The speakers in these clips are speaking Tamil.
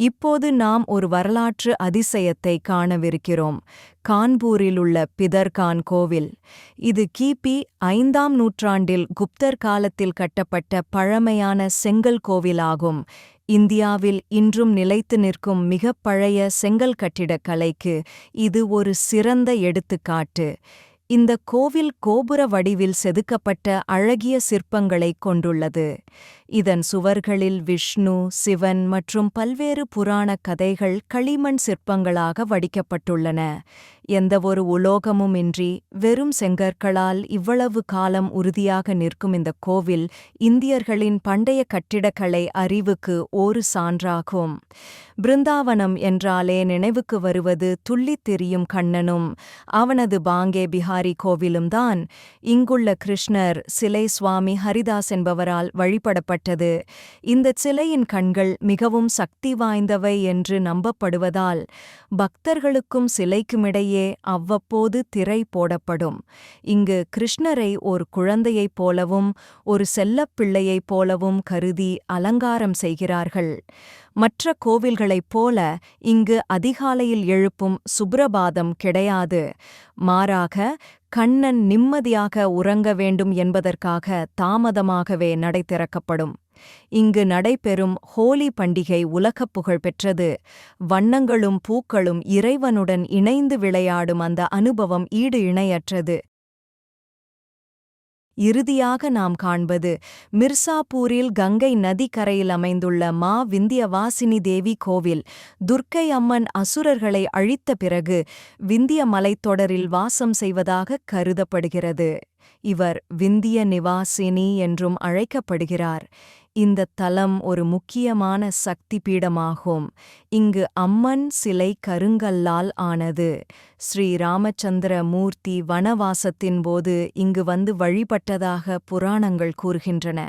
இப்போது நாம் ஒரு வரலாற்று அதிசயத்தை காணவிருக்கிறோம். கான்பூரிலுள்ள பிதர்கான் கோவில். இது கிபி ஐந்தாம் நூற்றாண்டில் குப்தர் காலத்தில் கட்டப்பட்ட பழமையான செங்கல் கோவிலாகும். இந்தியாவில் இன்றும் நிலைத்து நிற்கும் மிகப் பழைய செங்கல் கட்டிடக்கலைக்கு இது ஒரு சிறந்த எடுத்துக்காட்டு. இந்த கோவில் கோபுர வடிவில் செதுக்கப்பட்ட அழகிய சிற்பங்களைக் கொண்டுள்ளது. இதன் சுவர்களில் விஷ்ணு சிவன் மற்றும் பல்வேறு புராணக் கதைகள் களிமண் சிற்பங்களாக வடிக்கப்பட்டுள்ளன. எந்தவொரு உலோகமுமின்றி வெறும் செங்கற்களால் இவ்வளவு காலம் உறுதியாக நிற்கும் இந்த கோவில் இந்தியர்களின் பண்டைய கட்டிடக்கலை அறிவுக்கு ஒரு சான்றாகும். பிருந்தாவனம் என்றாலே நினைவுக்கு வருவது துள்ளித் திரியும் கண்ணனும் அவனது பாங்கே பிஹாரி கோவிலும்தான் இங்குள்ள கிருஷ்ணர் சிலை சுவாமி ஹரிதாஸ் என்பவரால் வழிபடப்பட்டது. இந்தச் சிலையின் கண்கள் மிகவும் சக்தி வாய்ந்தவை என்று நம்பப்படுவதால் பக்தர்களுக்கும் சிலைக்குமிடையே அவ்வப்போது திரை போடப்படும். இங்கு கிருஷ்ணரை ஒரு குழந்தையைப் போலவும் ஒரு செல்லப் பிள்ளையைப் போலவும் கருதி அலங்காரம் செய்கிறார்கள். மற்ற கோவில்களைப் போல இங்கு அதிகாலையில் எழுப்பும் சுப்ரபாதம் கிடையாது. மாறாக கண்ணன் நிம்மதியாக உறங்க வேண்டும் என்பதற்காக தாமதமாகவே நடை திறக்கப்படும் இங்கு நடைபெறும் ஹோலி பண்டிகை உலகப் புகழ் பெற்றது. வண்ணங்களும் பூக்களும் இறைவனுடன் இணைந்து விளையாடும் அந்த அனுபவம் ஈடு இணையற்றது. இறுதியாக நாம் காண்பது மிர்சாப்பூரில் கங்கை நதிக்கரையில் அமைந்துள்ள மா விந்தியவாசினி தேவி கோவில் துர்க்கை அம்மன் அசுரர்களை அழித்த பிறகு விந்திய மலைத்தொடரில் வாசம் செய்வதாக கருதப்படுகிறது. இவர் விந்திய நிவாசினி என்றும் அழைக்கப்படுகிறார். இந்த தலம் ஒரு முக்கியமான சக்தி பீடமாகும் இங்கு அம்மன் சிலை கருங்கல்லால் ஆனது. ஸ்ரீ ராமச்சந்திர மூர்த்தி வனவாசத்தின் போது இங்கு வந்து வழிபட்டதாக புராணங்கள் கூறுகின்றன.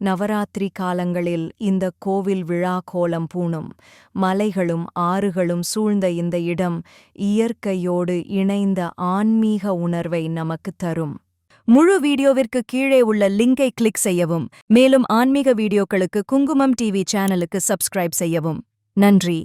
நவராத்திரி காலங்களில் இந்த கோவில் விழா கோலம் பூணும். மலைகளும் ஆறுகளும் சூழ்ந்த இந்த இடம் இயற்கையோடு இணைந்த ஆன்மீக உணர்வை நமக்கு தரும். முழு வீடியோவிற்கு கீழே உள்ள லிங்கை கிளிக் செய்யவும் மேலும் ஆன்மீக வீடியோக்களுக்கு குங்குமம் டிவி சேனலுக்கு சப்ஸ்கிரைப் செய்யவும். நன்றி.